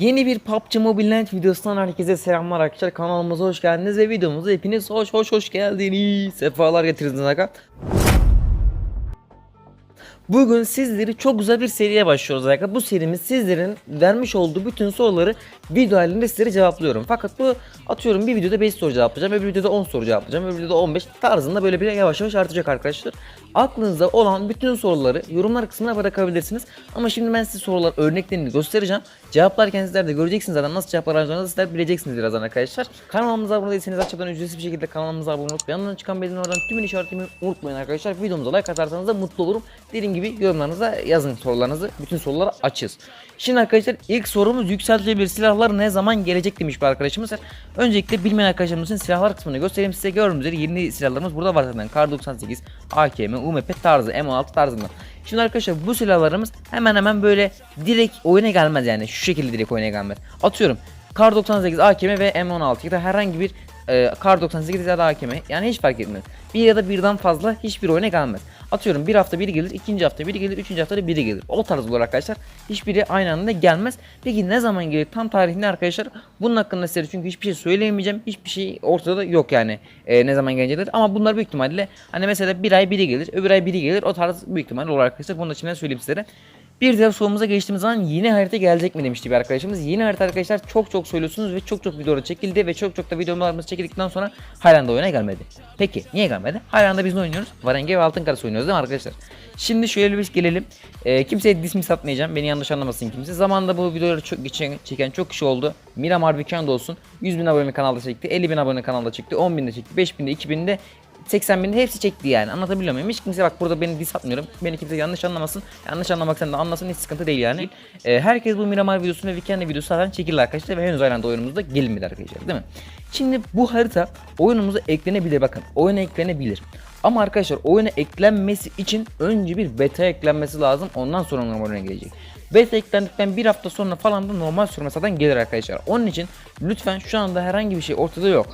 Yeni bir PUBG Mobile Lite videosundan herkese selamlar arkadaşlar. Kanalımıza hoş geldiniz ve videomuza hepiniz hoş hoş hoş geldiniz. Sefalar getirdiniz aga. Bugün sizleri çok güzel bir seriye başlıyoruz arkadaşlar. Bu serimiz sizlerin vermiş olduğu bütün soruları video halinde sizlere cevaplıyorum. Fakat bu atıyorum bir videoda 5 soru cevaplayacağım, öbür videoda 10 soru cevaplayacağım, öbür videoda 15 tarzında böyle bir yavaş yavaş artacak arkadaşlar. Aklınızda olan bütün soruları yorumlar kısmına bırakabilirsiniz. Ama şimdi ben size sorular örneklerini göstereceğim. Cevaplarken sizler de göreceksiniz zaten nasıl cevaplar alacağınızı sizler bileceksiniz birazdan arkadaşlar. Kanalımıza abone değilseniz aşağıdan ücretsiz bir şekilde kanalımıza abone olup yanından çıkan bildirim oradan tümünü işaretlemeyi unutmayın arkadaşlar. Videomuza like atarsanız da mutlu olurum. Dediğim gibi yorumlarınıza yazın sorularınızı. Bütün soruları açız. Şimdi arkadaşlar ilk sorumuz yükseltilebilir silahlar ne zaman gelecek demiş bir arkadaşımız. Öncelikle bilmeyen arkadaşlarımızın silahlar kısmını göstereyim size. Gördüğünüz üzere yeni silahlarımız burada var zaten. Kar 98, AKM, UMP tarzı, M16 tarzında. Şimdi arkadaşlar bu silahlarımız hemen hemen böyle direkt oyuna gelmez yani. Şu şekilde direkt oyuna gelmez. Atıyorum Kar 98, AKM ve M16 ya da herhangi bir e, Kar 98 ya da AKM yani hiç fark etmez. Bir ya da birden fazla hiçbir oyuna gelmez. Atıyorum bir hafta biri gelir, ikinci hafta biri gelir, üçüncü haftada biri gelir. O tarz olur arkadaşlar. Hiçbiri aynı anda gelmez. Peki ne zaman gelir? Tam tarihini arkadaşlar bunun hakkında size çünkü hiçbir şey söyleyemeyeceğim. Hiçbir şey ortada yok yani. E, ne zaman gelecekler. Ama bunlar büyük ihtimalle hani mesela bir ay biri gelir, öbür ay biri gelir. O tarz büyük ihtimalle olur arkadaşlar. Bunu da şimdiden söyleyeyim sizlere. Bir diğer sorumuza geçtiğimiz zaman yeni harita gelecek mi demişti bir arkadaşımız. Yeni harita arkadaşlar çok çok söylüyorsunuz ve çok çok videoda çekildi ve çok çok da videolarımız çekildikten sonra hala da oyuna gelmedi. Peki niye gelmedi? Hala da biz ne oynuyoruz? Varenge ve Altın Karası oynuyoruz değil mi arkadaşlar? Şimdi şöyle bir gelelim. Ee, kimseye dismi satmayacağım. Beni yanlış anlamasın kimse. Zamanında bu videoları çok geçen, çeken çok kişi oldu. Miramar Weekend olsun. 100 bin abone kanalda çekti. 50 bin abone kanalda çekti. 10 binde çekti. 5 binde, 2 binde 80 binde hepsi çekti yani anlatabiliyor muyum? Hiç kimse bak burada beni diss atmıyorum. Beni kimse yanlış anlamasın. Yanlış anlamak sen de anlasın hiç sıkıntı değil yani. Ee, herkes bu Miramar videosunu ve Weekend videosu zaten çekildi arkadaşlar ve henüz aynı anda oyunumuzda gelmedi arkadaşlar değil mi? Şimdi bu harita oyunumuza eklenebilir bakın. Oyuna eklenebilir. Ama arkadaşlar oyuna eklenmesi için önce bir beta eklenmesi lazım. Ondan sonra normal oyuna gelecek. Beta eklendikten bir hafta sonra falan da normal sürme zaten gelir arkadaşlar. Onun için lütfen şu anda herhangi bir şey ortada yok.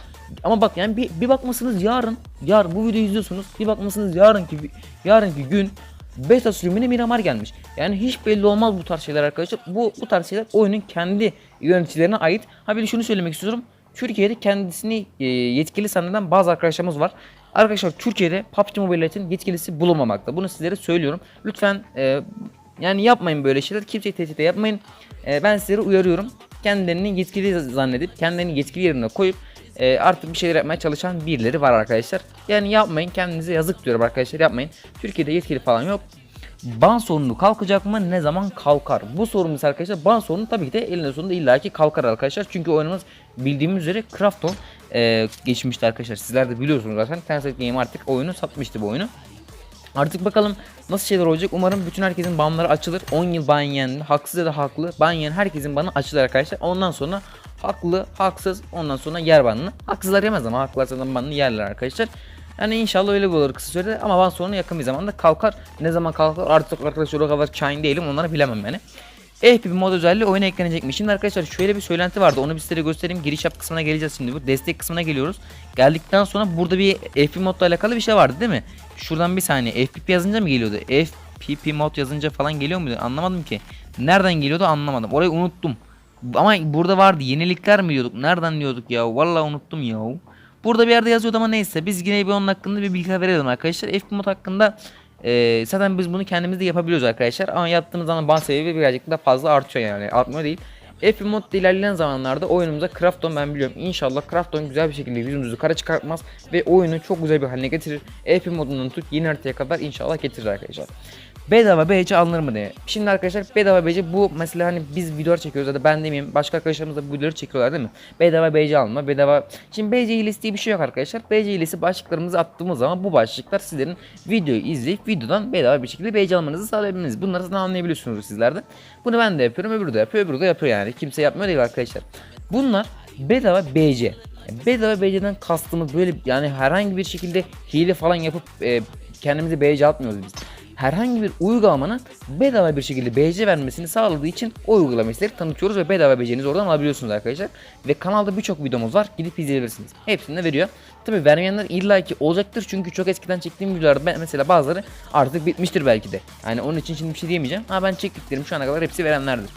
Ama bak yani bir, bir bakmasınız yarın, yarın bu videoyu izliyorsunuz. Bir bakmasınız yarınki yarınki gün beta sürümüne Miramar gelmiş. Yani hiç belli olmaz bu tarz şeyler arkadaşlar. Bu bu tarz şeyler oyunun kendi yöneticilerine ait. Ha bir de şunu söylemek istiyorum. Türkiye'de kendisini e, yetkili zanneden bazı arkadaşlarımız var. Arkadaşlar Türkiye'de PUBG Mobile Lite'in yetkilisi bulunmamakta. Bunu sizlere söylüyorum. Lütfen e, yani yapmayın böyle şeyler. Kimseyi tehdit yapmayın. E, ben sizleri uyarıyorum. Kendilerini yetkili zannedip kendilerini yetkili yerine koyup e, artık bir şeyler yapmaya çalışan birileri var arkadaşlar. Yani yapmayın kendinize yazık diyorum arkadaşlar yapmayın. Türkiye'de yetkili falan yok. Ban sorunu kalkacak mı? Ne zaman kalkar? Bu sorumuz arkadaşlar ban sorunu tabii ki de elinde sonunda illaki kalkar arkadaşlar. Çünkü oyunumuz bildiğimiz üzere Krafton e, geçmişti arkadaşlar. Sizler de biliyorsunuz zaten. Tencent Game artık oyunu satmıştı bu oyunu. Artık bakalım nasıl şeyler olacak. Umarım bütün herkesin banları açılır. 10 yıl ban yiyen, haksız ya da haklı. Ban yiyen herkesin banı açılır arkadaşlar. Ondan sonra haklı, haksız, ondan sonra yer banını. Haksızlar yemez ama haklılar zaten banını yerler arkadaşlar. Yani inşallah öyle olur kısa sürede ama ban sorunu yakın bir zamanda kalkar. Ne zaman kalkar artık arkadaşlar o kadar kain değilim onları bilemem yani. FPP mod özelliği oyuna eklenecekmiş. Şimdi arkadaşlar şöyle bir söylenti vardı. Onu bir size göstereyim. Giriş yap kısmına geleceğiz şimdi. Bu destek kısmına geliyoruz. Geldikten sonra burada bir FPP modla alakalı bir şey vardı değil mi? Şuradan bir saniye. FPP yazınca mı geliyordu? FPP mod yazınca falan geliyor muydu? Anlamadım ki. Nereden geliyordu anlamadım. Orayı unuttum. Ama burada vardı. Yenilikler mi diyorduk? Nereden diyorduk ya? Vallahi unuttum ya. Burada bir yerde yazıyordu ama neyse. Biz yine bir onun hakkında bir bilgi verelim arkadaşlar. FPP mod hakkında ee, zaten biz bunu kendimiz de yapabiliyoruz arkadaşlar. Ama yaptığımız zaman ban sebebi birazcık da fazla artıyor yani. Artmıyor değil. F mod ilerleyen zamanlarda oyunumuza Krafton ben biliyorum. İnşallah Krafton güzel bir şekilde yüzümüzü kara çıkartmaz ve oyunu çok güzel bir haline getirir. F modundan tut yeni haritaya kadar inşallah getirir arkadaşlar. Bedava BC alınır mı diye. Şimdi arkadaşlar bedava BC bu mesela hani biz videolar çekiyoruz ya da ben demeyeyim başka arkadaşlarımız da bu videoları çekiyorlar değil mi? Bedava BC alma bedava. Şimdi BC hilesi diye bir şey yok arkadaşlar. BC hilesi başlıklarımızı attığımız zaman bu başlıklar sizlerin videoyu izleyip videodan bedava bir şekilde BC almanızı sağlayabilirsiniz. Bunları zaten anlayabiliyorsunuz sizler de. Bunu ben de yapıyorum öbürü de yapıyor öbürü de yapıyor yani. Kimse yapmıyor değil arkadaşlar. Bunlar bedava BC. Bedava BC'den kastımız böyle yani herhangi bir şekilde hile falan yapıp e, kendimizi BC atmıyoruz biz herhangi bir uygulamanın bedava bir şekilde BC vermesini sağladığı için o uygulamayı sizlere tanıtıyoruz ve bedava BC'nizi oradan alabiliyorsunuz arkadaşlar. Ve kanalda birçok videomuz var gidip izleyebilirsiniz. Hepsini de veriyor. Tabi vermeyenler illaki olacaktır çünkü çok eskiden çektiğim videolarda ben mesela bazıları artık bitmiştir belki de. Yani onun için şimdi bir şey diyemeyeceğim ama ben çektiklerim şu ana kadar hepsi verenlerdir.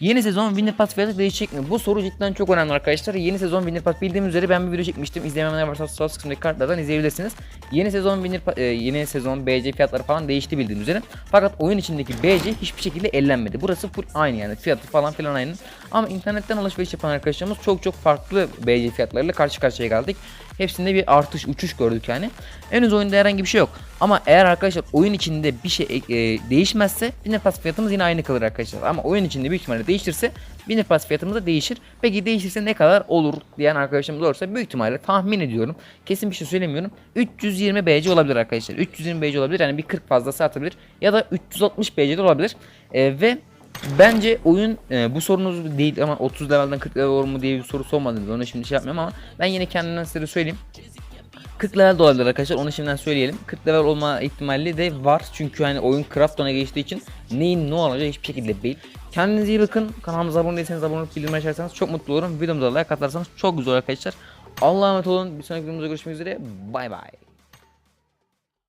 Yeni sezon Winner Pass fiyatı değişecek mi? Bu soru cidden çok önemli arkadaşlar. Yeni sezon Winner Pass bildiğim üzere ben bir video çekmiştim. İzlemeyenler varsa alt kısmındaki kartlardan izleyebilirsiniz. Yeni sezon Pa- e, yeni sezon BC fiyatları falan değişti bildiğim üzere. Fakat oyun içindeki BC hiçbir şekilde ellenmedi. Burası full aynı yani fiyatı falan filan aynı. Ama internetten alışveriş yapan arkadaşlarımız çok çok farklı BC fiyatlarıyla karşı karşıya geldik. Hepsinde bir artış uçuş gördük yani. Henüz oyunda herhangi bir şey yok. Ama eğer arkadaşlar oyun içinde bir şey e, değişmezse Winner Pass fiyatımız yine aynı kalır arkadaşlar. Ama oyun içinde büyük ihtimalle değişirse Winner Pass fiyatımız da değişir. Peki değişirse ne kadar olur diyen arkadaşımız olursa büyük ihtimalle tahmin ediyorum. Kesin bir şey söylemiyorum. 320 BC olabilir arkadaşlar. 320 BC olabilir yani bir 40 fazlası artabilir. Ya da 360 BC de olabilir. E, ve Bence oyun e, bu sorunuz değil ama 30 levelden 40 level olur mu diye bir soru sormadınız. Onu şimdi şey yapmıyorum ama ben yine kendimden size söyleyeyim. 40 level de olabilir arkadaşlar onu şimdiden söyleyelim. 40 level olma ihtimali de var. Çünkü hani oyun Krafton'a geçtiği için neyin ne olacağı hiçbir şekilde değil. Kendinize iyi bakın. Kanalımıza abone değilseniz abone olup bildirim açarsanız çok mutlu olurum. Videomuza like atarsanız çok güzel arkadaşlar. Allah'a emanet olun. Bir sonraki videomuzda görüşmek üzere. Bay bay.